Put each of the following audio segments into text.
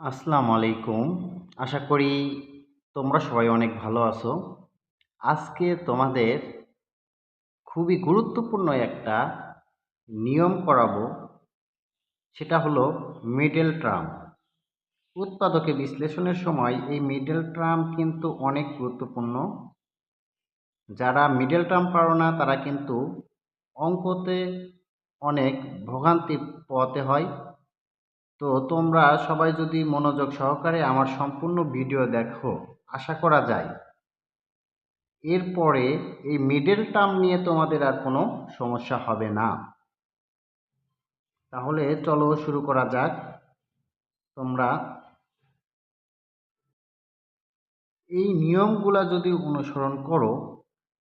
আসসালামু আলাইকুম। আশা করি তোমরা সবাই অনেক ভালো আছো। আজকে তোমাদের খুবই গুরুত্বপূর্ণ একটা নিয়ম করাবো। সেটা হলো মিডল ট্রাম উৎপাদকে বিশ্লেষণের সময় এই মিডল ট্রাম কিন্তু অনেক গুরুত্বপূর্ণ। যারা মিডল ট্রাম পারো না, তারা কিন্তু অঙ্কতে অনেক ভোগান্তি পোয়াতে হয়। তো তোমরা সবাই যদি মনোযোগ সহকারে আমার সম্পূর্ণ ভিডিও দেখো, আশা করা যায়। এরপরে এই মিডল টার্ম নিয়ে তোমাদের আর কোনো সমস্যা হবে না। তাহলে চলো শুরু করা যাক। তোমরা এই নিয়মগুলা যদি অনুসরণ করো,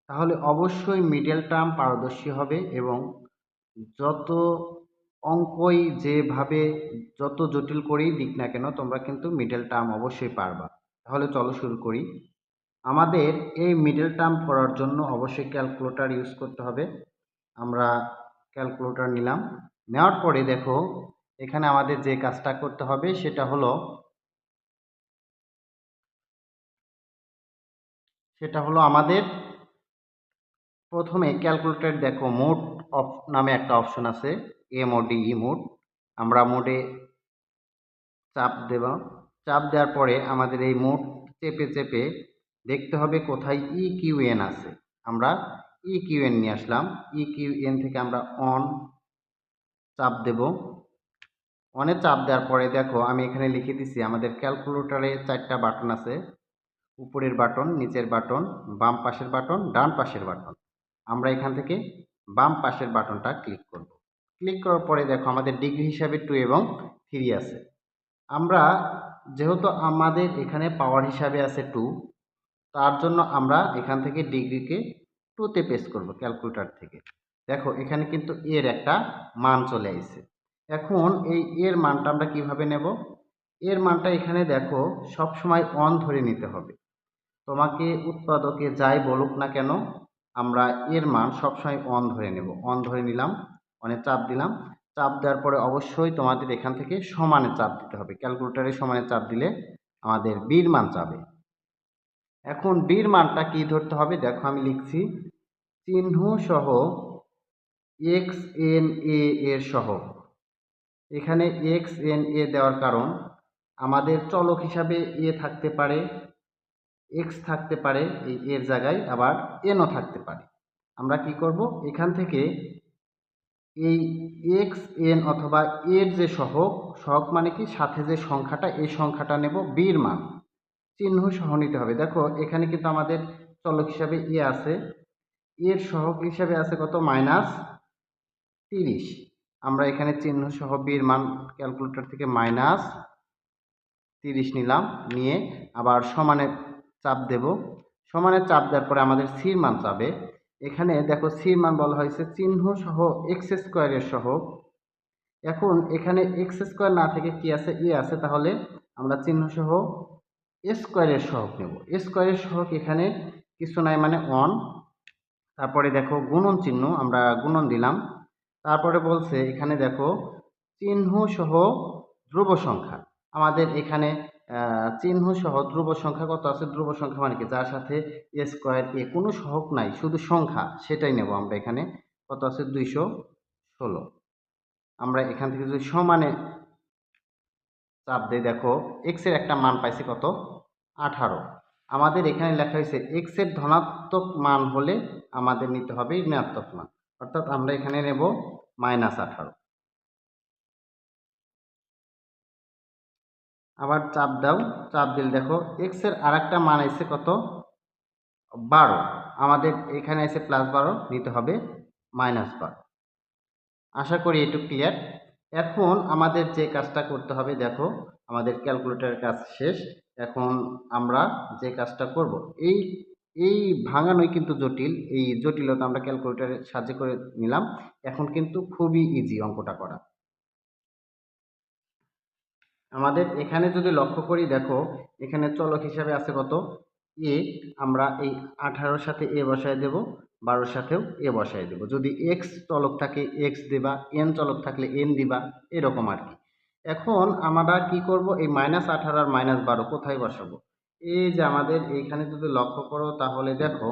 তাহলে অবশ্যই মিডল টার্ম পারদর্শী হবে এবং যত অঙ্কই যেভাবে যত জটিল করেই দিক না কেন, তোমরা কিন্তু মিডল টার্ম অবশ্যই পারবা। তাহলে চলো শুরু করি। আমাদের এই মিডল টার্ম করার জন্য অবশ্যই ক্যালকুলেটর ইউজ করতে হবে। আমরা ক্যালকুলেটর নিলাম। নেওয়ার পরে দেখো, এখানে আমাদের যে কাজটা করতে হবে সেটা হলো সেটা হলো আমাদের প্রথমে ক্যালকুলেটর দেখো, মোট নামে একটা অপশন আছে। এমওডি ই মোড আমরা মোডে চাপ দেব। চাপ দেওয়ার পরে আমাদের এই মোড চেপে চেপে দেখতে হবে কোথায় ই কিউ এন আছে। আমরা ই কিউ এন নিয়ে আসলাম। ই কিউ এন থেকে আমরা অন চাপ দেব। অনে চাপ দেওয়ার পরে দেখো, আমি এখানে লিখে দিছি, আমাদের ক্যালকুলেটরে চারটা বাটন আছে। উপরের বাটন নিচের বাটন বাম পাশের বাটন ডান পাশের বাটন আমরা এখান থেকে বাম পাশের বাটনটা ক্লিক করব। ক্লিক করার পরে দেখো আমাদের ডিগ্রি হিসাবে টু এবং থ্রি আছে। আমরা যেহেতু আমাদের এখানে পাওয়ার হিসাবে আছে টু তার জন্য আমরা এখান থেকে ডিগ্রিকে টুতে পেস করব ক্যালকুলেটার থেকে। দেখো এখানে কিন্তু এর একটা মান চলে আসছে এখন এই এর মানটা আমরা কীভাবে নেব? এর মানটা এখানে দেখো সব সময় অন ধরে নিতে হবে। তোমাকে উৎপাদকে যাই বলুক না কেন, আমরা এর মান সবসময় অন ধরে নেব। অন ধরে নিলাম অনে চাপ দিলাম। চাপ দেওয়ার পরে অবশ্যই তোমাদের এখান থেকে সমানে চাপ দিতে হবে। ক্যালকুলেটারে সমানে চাপ দিলে আমাদের বির মান চাবে। এখন বির মানটা কি ধরতে হবে? দেখো আমি লিখছি, চিহ্ন সহ এক্স এন এ এর সহ। এখানে এক্স এন এ দেওয়ার কারণ আমাদের চলক হিসাবে এ থাকতে পারে, এক্স থাকতে পারে, এই এর জায়গায় আবার এনও থাকতে পারে। আমরা কি করব? এখান থেকে এই এক্স এন অথবা এর যে সহক সহক মানে কি? সাথে যে সংখ্যাটা, এই সংখ্যাটা নেব বির মান। চিহ্ন সহ নিতে হবে। দেখো, এখানে কিন্তু আমাদের চলক হিসাবে এ আছে। এর সহক হিসাবে আছে কত? মাইনাস তিরিশ। আমরা এখানে চিহ্ন সহ বির মান ক্যালকুলেটর থেকে মাইনাস তিরিশ নিলাম, নিয়ে আবার সমানে চাপ দেব। সমানে চাপ দেওয়ার পরে আমাদের সির মান চাবে। এখানে দেখো সির মান বলা হয়েছে চিহ্ন সহ এক্স স্কোয়ারের সহ। এখন এখানে এক্স স্কোয়ার না থেকে কি আছে? ই আছে, তাহলে আমরা চিহ্ন সহ স্কোয়ারের সহক নেব। এ স্কোয়ারের সহক এখানে কিছু নাই মানে অন তারপরে দেখো গুণন চিহ্ন, আমরা গুণন দিলাম। তারপরে বলছে এখানে দেখো চিহ্ন সহ ধ্রুব সংখ্যা। আমাদের এখানে চিহ্ন সহ ধ্রুব সংখ্যা কত আছে? ধ্রুব সংখ্যা মানে কি? যার সাথে এ স্কোয়ার এ কোনো সহক নাই, শুধু সংখ্যা, সেটাই নেব আমরা এখানে। কত আছে? দুইশো ষোলো। আমরা এখান থেকে যদি সমানে চাপ দিই, দেখো এক্সের একটা মান পাইছি কত? আঠারো। আমাদের এখানে লেখা হয়েছে এক্সের ধনাত্মক মান হলে আমাদের নিতে হবে ঋণাত্মক মান। অর্থাৎ আমরা এখানে নেব মাইনাস আঠারো। আবার চাপ দাও, চাপ দিলে দেখো এক্সের আর একটা মান এসে কত? বারো। আমাদের এখানে এসে প্লাস বারো নিতে হবে মাইনাস বারো। আশা করি একটু ক্লিয়ার এখন আমাদের যে কাজটা করতে হবে, দেখো আমাদের ক্যালকুলেটরের কাজ শেষ। এখন আমরা যে কাজটা করব, এই এই ভাঙানোই কিন্তু জটিল। এই জটিলতা আমরা ক্যালকুলেটরের সাহায্যে করে নিলাম। এখন কিন্তু খুবই ইজি অঙ্কটা করা। আমাদের এখানে যদি লক্ষ্য করি, দেখো, এখানে চলক হিসাবে আছে কত? এ, আমরা এই আঠারোর সাথে এ বসায় দেব, বারোর সাথেও এ বসায় দেব। যদি এক্স চলক থাকে এক্স দেবা এন চলক থাকলে এন দিবা, এরকম আর কি। এখন আমরা কি করব? এই মাইনাস আঠারো আর মাইনাস বারো কোথায় বসাবো? এই যে আমাদের এইখানে যদি লক্ষ্য করো, তাহলে দেখো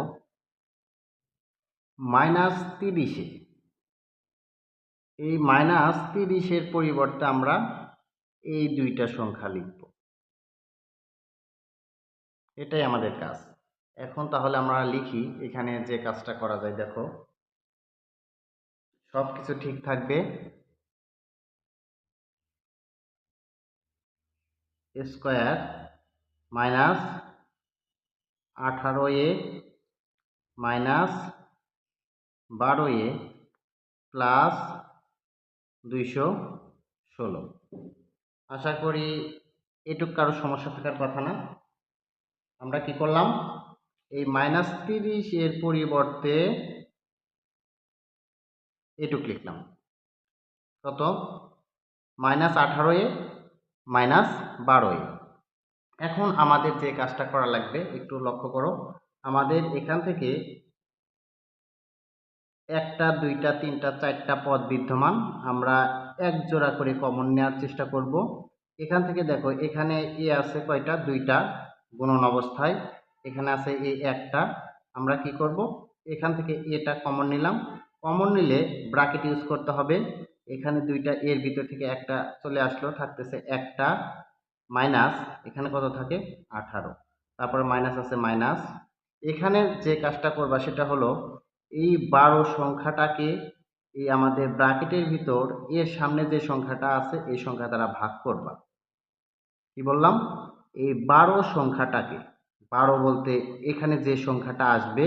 মাইনাস তিরিশে। এই মাইনাস তিরিশের পরিবর্তে আমরা এই দুইটা সংখ্যা লিখব। এটাই আমাদের কাজ। এখন তাহলে আমরা লিখি, এখানে যে কাজটা করা যায়, দেখো। সব কিছু ঠিক থাকবে। স্কোয়ার মাইনাস আঠারো এ মাইনাস বারো এ প্লাস দুইশো ষোলো। আশা করি এটুক কারও সমস্যা থাকার কথা না। আমরা কি করলাম? এই মাইনাস তিরিশ এর পরিবর্তে এটুক লিখলাম। কত? মাইনাস আঠারো এ মাইনাস বারো এ। এখন আমাদের যে কাজটা করা লাগবে, একটু লক্ষ্য করো। আমাদের এখান থেকে একটা, দুইটা, তিনটা, চারটা পদ বিদ্যমান। আমরা এক জোড়া করে কমন নেওয়ার চেষ্টা করব। এখান থেকে দেখো, এখানে এ আছে কয়টা? দুইটা গুণন অবস্থায়। এখানে আছে এ একটা। আমরা কি করব? এখান থেকে এটা কমন নিলাম। কমন নিলে ব্রাকেট ইউজ করতে হবে। এখানে দুইটা, এর ভিতর থেকে একটা চলে আসলো, থাকতেছে একটা মাইনাস এখানে কত থাকে? আঠারো। তারপরে মাইনাস আছে মাইনাস এখানে যে কাজটা করবা সেটা হলো, এই বারো সংখ্যাটাকে এই আমাদের ব্রাকেটের ভিতর এর সামনে যে সংখ্যাটা আছে, এই সংখ্যা দ্বারা ভাগ করবা। কি বললাম? এই বারো সংখ্যাটাকে, বারো বলতে এখানে যে সংখ্যাটা আসবে,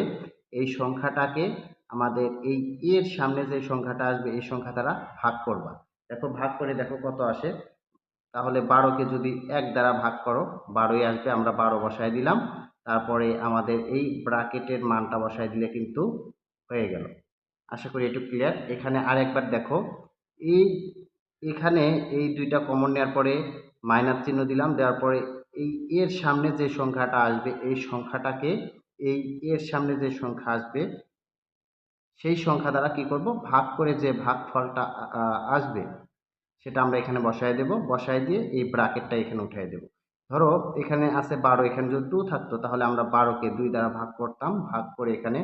এই সংখ্যাটাকে আমাদের এই এর সামনে যে সংখ্যাটা আসবে, এই সংখ্যা দ্বারা ভাগ করবা। দেখো, ভাগ করে দেখো কত আসে। তাহলে বারোকে যদি এক দ্বারা ভাগ করো, বারোই আসবে, আমরা বারো বসায় দিলাম। তারপরে আমাদের এই ব্রাকেটের মানটা বসায় দিলে কিন্তু হয়ে গেল। আশা করি একটু ক্লিয়ার এখানে আরেকবার দেখো, এই, এখানে এই দুইটা কমন নেওয়ার পরে মাইনার চিহ্ন দিলাম, দেওয়ার পরে এই এর সামনে যে সংখ্যাটা আসবে, এই সংখ্যাটাকে এই এর সামনে যে সংখ্যা আসবে, সেই সংখ্যা দ্বারা কি করব? ভাগ করে যে ভাগ ফলটা আসবে, সেটা আমরা এখানে বসায় দেব। বসায় দিয়ে এই ব্রাকেটটা এখানে উঠাই দেব। ধরো, এখানে আছে বারো, এখানে যদি টু থাকতো, তাহলে আমরা বারোকে দুই দ্বারা ভাগ করতাম। ভাগ করে এখানে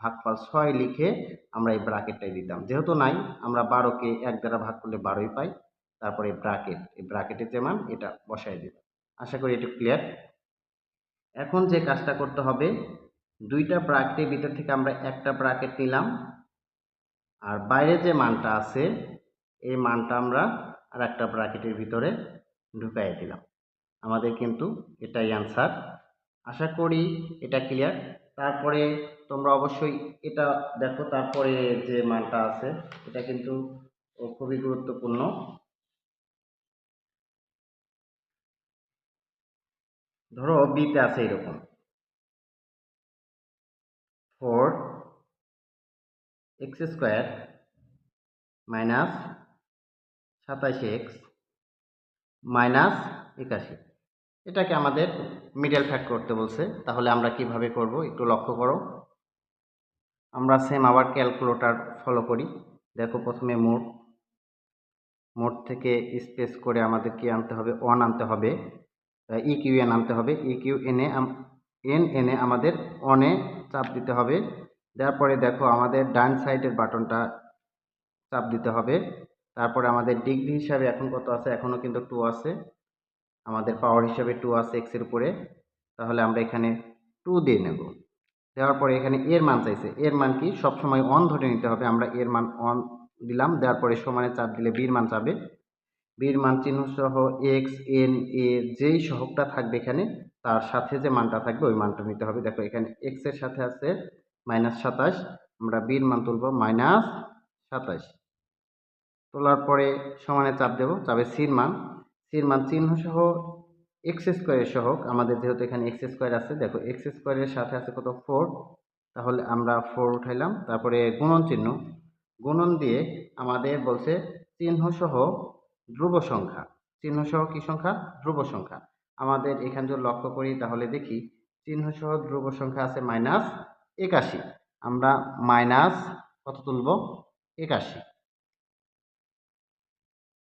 ভাগফল ছয় লিখে আমরা এই ব্রাকেটটাই দিতাম। যেহেতু নাই, আমরা বারোকে এক দ্বারা ভাগ করলে বারোই পাই, তারপরে ব্রাকেট এই ব্রাকেটের যে মান এটা বসাই দিব আশা করি এটা ক্লিয়ার এখন যে কাজটা করতে হবে, দুইটা ব্রাকেটের ভিতর থেকে আমরা একটা ব্রাকেট নিলাম, আর বাইরে যে মানটা আছে, এই মানটা আমরা আর একটা ব্রাকেটের ভিতরে ঢুকাই দিলাম। আমাদের কিন্তু এটাই অ্যান্সার আশা করি এটা ক্লিয়ার তারপরে তোমরা অবশ্যই এটা দেখো, তারপরে যে মানটা আছে, এটা কিন্তু খুবই গুরুত্বপূর্ণ। ধরো বিতে আছে এরকম। ফোর এক্স স্কোয়ার মাইনাস সাতাশ এক্স মাইনাস একাশি। এটাকে আমাদের মিডল ফ্যাক্ট করতে বলছে। তাহলে আমরা কীভাবে করব? একটু লক্ষ্য করো। আমরা সেম আবার ক্যালকুলেটার ফলো করি। দেখো প্রথমে মোট মোট থেকে স্পেস করে আমাদের কি আনতে হবে? ওয়ান আনতে হবে। ই কিউ এন আনতে হবে। ই কিউ এনে এন এনে আমাদের অনে চাপ দিতে হবে। দেওয়ার পরে দেখো আমাদের ডান সাইডের বাটনটা চাপ দিতে হবে। তারপরে আমাদের ডিগ্রি হিসাবে এখন কত আছে? এখনও কিন্তু টু আছে। আমাদের পাওয়ার হিসাবে টু আছে এক্সের উপরে। তাহলে আমরা এখানে টু দিয়ে নেব। দেওয়ার পরে এখানে এর মান চাইছে। এর মান কি? সবসময় অন ধরে নিতে হবে। আমরা এর মান অন দিলাম। দেওয়ার পরে সমানে চাপ দিলে বির মান চাবে বির মান চিহ্ন সহ এক্স এন এ যেই সহকটা থাকবে এখানে, তার সাথে যে মানটা থাকবে, ওই মানটা নিতে হবে। দেখো, এখানে এক্সের সাথে আছে মাইনাস সাতাশ। আমরা বির মান তুলব মাইনাস সাতাশ। তোলার পরে সমানে চাপ দেব। চাপে সির মান। সির মান চিহ্ন সহ এক্স স্কোয়ারের সহক আমাদের যেহেতু এখানে এক্স স্কোয়ার আছে, দেখো এক্স স্কোয়ারের সাথে আছে কত? ফোর তাহলে আমরা ফোর উঠাইলাম। তারপরে গুণন চিহ্ন। গুণন দিয়ে আমাদের বলছে চিহ্ন সহ ধ্রুব সংখ্যা। চিহ্ন সহ কী সংখ্যা? ধ্রুব সংখ্যা। আমাদের এখানে যদি লক্ষ্য করি, তাহলে দেখি চিহ্ন সহ ধ্রুব সংখ্যা আছে মাইনাস একাশি। আমরা মাইনাস কত তুলব? একাশি।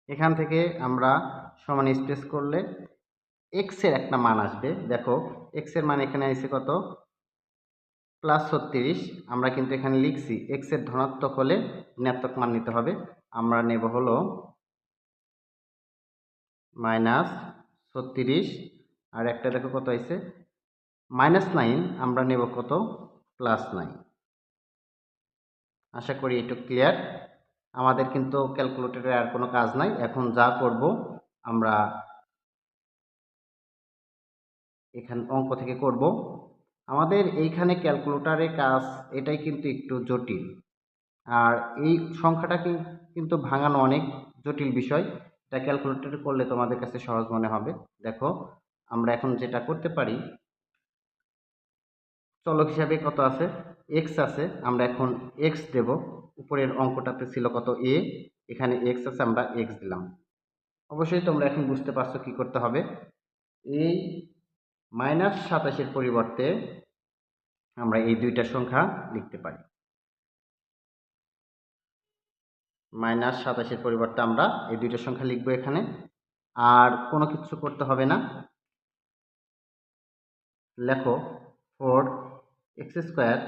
এখান থেকে আমরা সমান স্পেস করলে এক্সের একটা মান আসবে। দেখো এক্সের মান এখানে আসছে কত? প্লাস ছত্রিশ। আমরা কিন্তু এখানে লিখছি এক্সের ধনাত্মক হলে ঋণাত্মক মান নিতে হবে। আমরা নেব হলো মাইনাস ছত্রিশ। আর একটা দেখো কত আছে মাইনাস নাইন আমরা নেব কত? প্লাস নাইন আশা করি একটু ক্লিয়ার আমাদের কিন্তু ক্যালকুলেটরে আর কোনো কাজ নাই। এখন যা করব, আমরা এখানে অঙ্ক থেকে করব। আমাদের এইখানে ক্যালকুলেটারে কাজ, এটাই কিন্তু একটু জটিল। আর এই সংখ্যাটাকে কিন্তু ভাঙানো অনেক জটিল বিষয়। এটা ক্যালকুলেটরে করলে তোমাদের কাছে সহজ মনে হবে। দেখো, আমরা এখন যেটা করতে পারি, চলক হিসাবে কত আছে? এক্স আছে, আমরা এখন এক্স দেব। উপরের অঙ্কটাতে ছিল কত এ এখানে এক্স আছে, আমরা এক্স দিলাম। অবশ্যই তোমরা এখন বুঝতে পারছ কি করতে হবে। এই মাইনাস সাতাশের পরিবর্তে আমরা এই দুইটা সংখ্যা লিখতে পারি। মাইনাস সাতাশের পরিবর্তে আমরা এই দুইটা সংখ্যা লিখব এখানে। আর কোনো কিছু করতে হবে না। লেখো, ফোর এক্স স্কোয়ার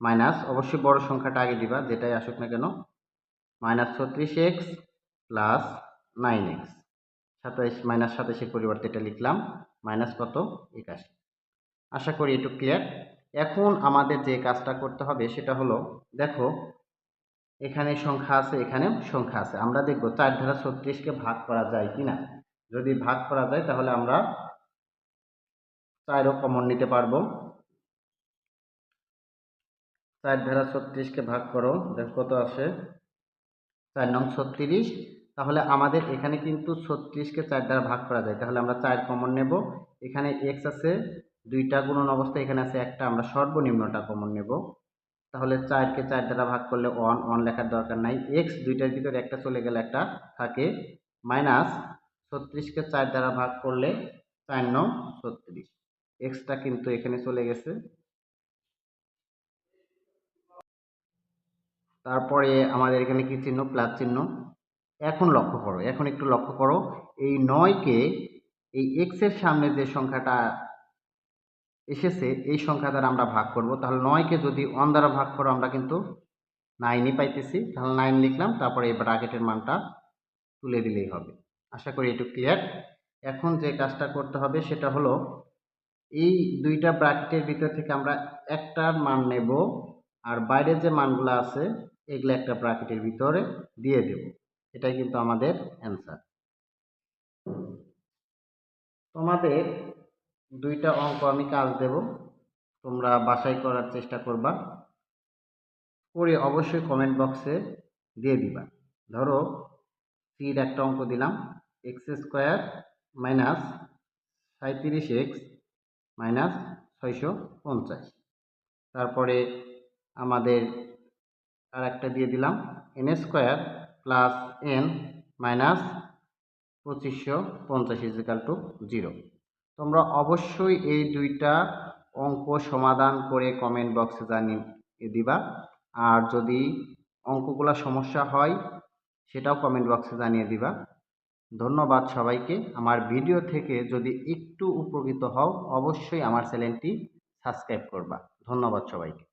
মাইনাস, অবশ্যই বড় সংখ্যাটা আগে দিবা, যেটাই আসুক না কেন। মাইনাস ছত্রিশ এক্স প্লাস নাইন এক্স। সাতাইশ, মাইনাস সাতাশের পরিবর্তে এটা লিখলাম। মাইনাস কত? একাশি আশা করি একটু ক্লিয়ার এখন আমাদের যে কাজটা করতে হবে সেটা হলো, দেখো, এখানে সংখ্যা আছে, এখানেও সংখ্যা আছে। আমরা দেখব চার ধারা ছত্রিশকে ভাগ করা যায় কি না? যদি ভাগ করা যায় তাহলে আমরা চারও কমন নিতে পারব। চার ধারা ছত্রিশকে ভাগ করো, দেখো কত আসে? চার নং ছত্রিশ। তাহলে আমাদের এখানে কিন্তু ছত্রিশকে চার দ্বারা ভাগ করা যায়। তাহলে আমরা চার কমন নেব। এখানে এক্স আছে, দুইটা গুণন অবস্থায় এখানে আছে একটা, আমরা সর্বনিম্নটা কমন নেব। তাহলে চারকে চার দ্বারা ভাগ করলে ওয়ান ওয়ান লেখার দরকার নাই। এক্স দুইটার ভিতরে একটা চলে গেলে একটা থাকে। মাইনাস ছত্রিশকে চার দ্বারা ভাগ করলে চার নং ছত্রিশ। এক্সটা কিন্তু এখানে চলে গেছে। তারপরে আমাদের এখানে কি চিহ্ন? প্লাস চিহ্ন। এখন লক্ষ্য করো, এখন একটু লক্ষ্য করো, এই নয়কে এই এক্সের সামনে যে সংখ্যাটা এসেছে, এই সংখ্যা দ্বারা আমরা ভাগ করব। তাহলে নয়কে যদি ওয়ান দ্বারা ভাগ করো, আমরা কিন্তু নাইনই পাইতেছি। তাহলে নাইন লিখলাম, তারপরে এই ব্রাকেটের মানটা তুলে দিলেই হবে। আশা করি এটু ক্লিয়ার এখন যে কাজটা করতে হবে, সেটা হলো এই দুইটা ব্রাকেটের ভিতর থেকে আমরা একটার মান নেব, আর বাইরের যে মানগুলো আছে, এগুলো একটা ব্রাকেটের ভিতরে দিয়ে দেব। এটাই কিন্তু আমাদের অ্যান্সার তোমাদের দুইটা অঙ্ক আমি কাজ দেব, তোমরা বাসাই করার চেষ্টা করবা, করে অবশ্যই কমেন্ট বক্সে দিয়ে দিবা। ধরো সির একটা অঙ্ক দিলাম এক্স স্কোয়ার মাইনাস সাঁত্রিশ এক্স মাইনাস ছয়শো পঞ্চাশ। তারপরে আমাদের আর একটা দিয়ে দিলাম n square plus n minus পঁচিশশো পঞ্চাশ ইজিক্যাল টু জিরো তোমরা অবশ্যই এই দুইটা অঙ্ক সমাধান করে কমেন্ট বক্সে জানিয়ে দিবা। আর যদি অঙ্কগুলো সমস্যা হয়, সেটাও কমেন্ট বক্সে জানিয়ে দিবা। ধন্যবাদ সবাইকে। আমার ভিডিও থেকে যদি একটু উপকৃত হও, অবশ্যই আমার চ্যানেলটি সাবস্ক্রাইব করবা। ধন্যবাদ সবাইকে।